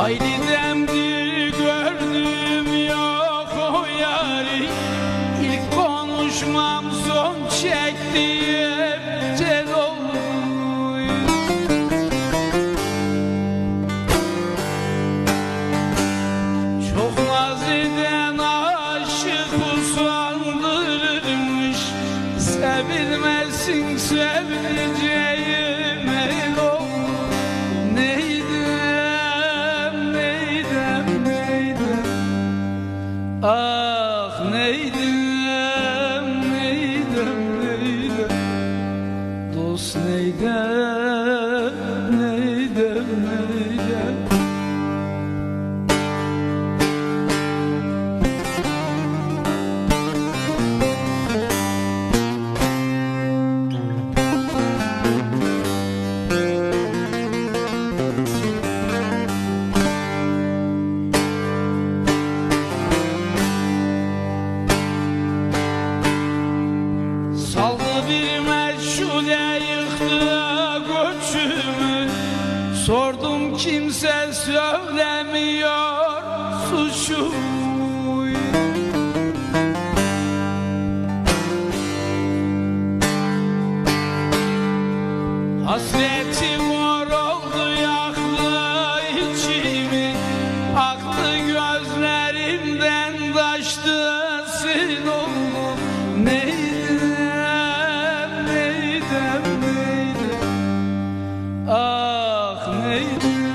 Haydi demdir gördüm yok o yari. İlk konuşmam son çektiğim oldu Çok naz aşık usandırırmış Sevilmesin sevdiceğim Ah neydem, neydem, neydem Dost neydem, bir meçhule yıktı göçümü. Sordum kimse söylemiyor suçumu. Hasreti Ah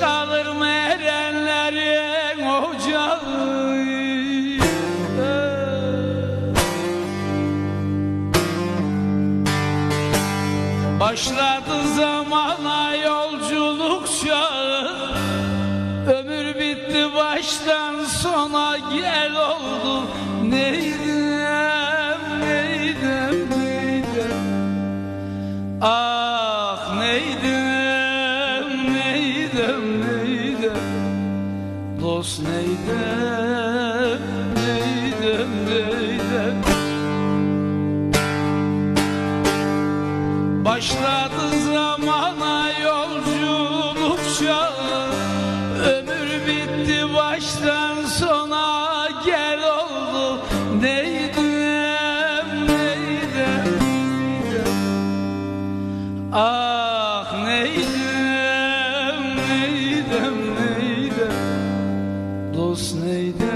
Kalır mı erenlerin ocağı Başladı zamana yolculuk çağı. Ömür bitti baştan sona gel oldu Neydem, neydem, neydem? Dost neydem, neydem, neydem? Başladı zamana yolculuk çağı. Ömür bitti baştan sona gel oldu. Neydem, neydem, Ah neydem, Neydem neyde Dost neyde